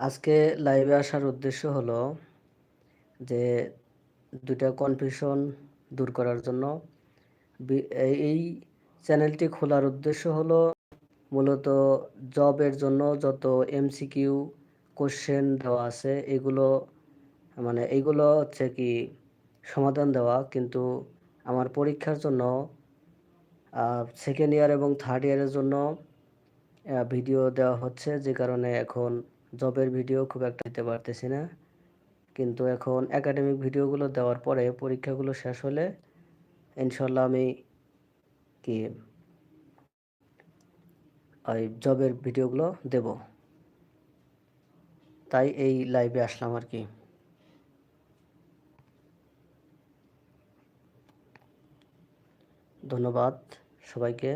আজকে লাইভে আসার উদ্দেশ্য হলো যে দুটা কনফিউশন দূর করার জন্য। এই- চ্যানেলটি খোলার উদ্দেশ্য হলো মূলত জবের জন্য যত এমসিকিউ কোশ্চেন দেওয়া আছে, এগুলো মানে এইগুলো হচ্ছে কি সমাধান দেওয়া। কিন্তু আমার পরীক্ষার জন্য সেকেন্ড ইয়ার এবং থার্ড ইয়ারের জন্য ভিডিও দেওয়া হচ্ছে। যে কারণে এখন জবের ভিডিও খুব একটা দিতে পারতেছি না। কিন্তু এখন একাডেমিক ভিডিওগুলো দেওয়ার পরে পরীক্ষাগুলো শেষ হলে ইনশাল্লাহ আমি কি ওই জবের ভিডিওগুলো দেব। তাই এই লাইভে আসলাম আর কি। ধন্যবাদ সবাইকে।